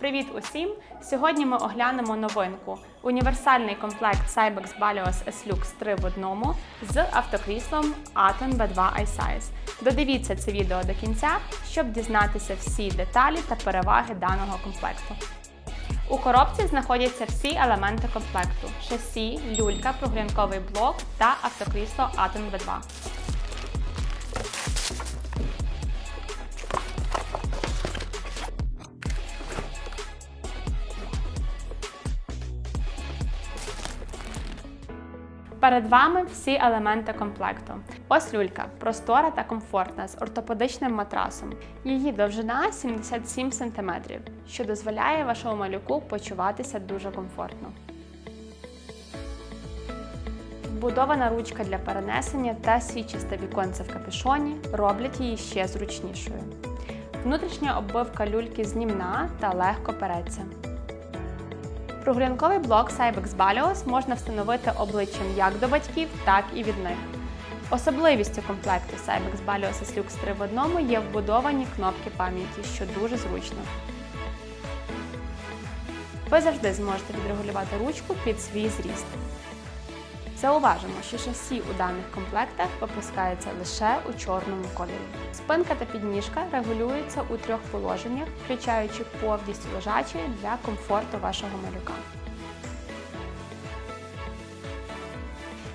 Привіт усім! Сьогодні ми оглянемо новинку універсальний комплект Cybex Balios S-Lux 3 в одному з автокріслом Aton B2 iSize. Додивіться це відео до кінця, щоб дізнатися всі деталі та переваги даного комплекту. У коробці знаходяться всі елементи комплекту: шасі, люлька, прогрінковий блок та автокрісло Atom B2. Перед вами всі елементи комплекту. Ось люлька простора та комфортна з ортопедичним матрасом. Її довжина 77 см, що дозволяє вашому малюку почуватися дуже комфортно. Вбудована ручка для перенесення та січисте віконце в капюшоні роблять її ще зручнішою. Внутрішня оббивка люльки знімна та легко переться. Прогрінковий блок Cybex Balios можна встановити обличчям як до батьків, так і від них. Особливістю комплекту Cybex Balios S-Lux 3 в одному є вбудовані кнопки пам'яті, що дуже зручно. Ви завжди зможете відрегулювати ручку під свій зріст. Зауважимо, що шасі у даних комплектах випускаються лише у чорному кольорі. Спинка та підніжка регулюються у трьох положеннях, включаючи повністю лежачі для комфорту вашого малюка.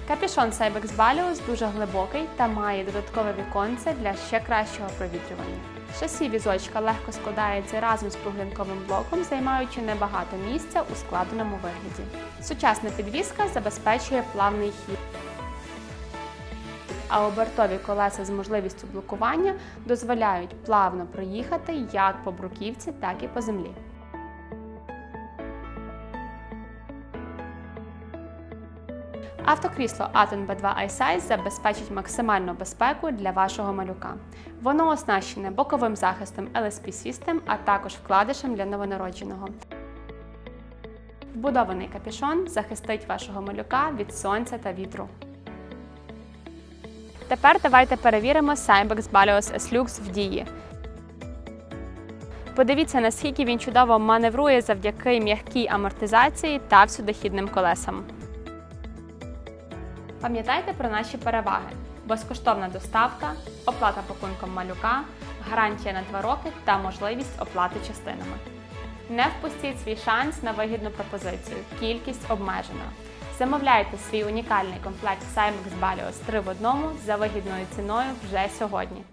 Капюшон Cybex Balius дуже глибокий та має додаткове віконце для ще кращого провітрювання. Шасі візочка легко складається разом з прогрінковим блоком, займаючи небагато місця у складеному вигляді. Сучасна підвіска забезпечує плавний хід. А обертові колеса з можливістю блокування дозволяють плавно проїхати як по бруківці, так і по землі. Автокрісло Aton B2 iSize забезпечить максимальну безпеку для вашого малюка. Воно оснащене боковим захистом LSP System, а також вкладишем для новонародженого. Вбудований капюшон захистить вашого малюка від сонця та вітру. Тепер давайте перевіримо Cybex Balios S-Lux в дії. Подивіться, наскільки він чудово маневрує завдяки м'якій амортизації та всюдохідним колесам. Пам'ятайте про наші переваги: безкоштовна доставка, оплата пакунком малюка, гарантія на 2 роки та можливість оплати частинами. Не впустіть свій шанс на вигідну пропозицію. Кількість обмежена. Замовляйте свій унікальний комплект Cymex Balios 3 в одному за вигідною ціною вже сьогодні.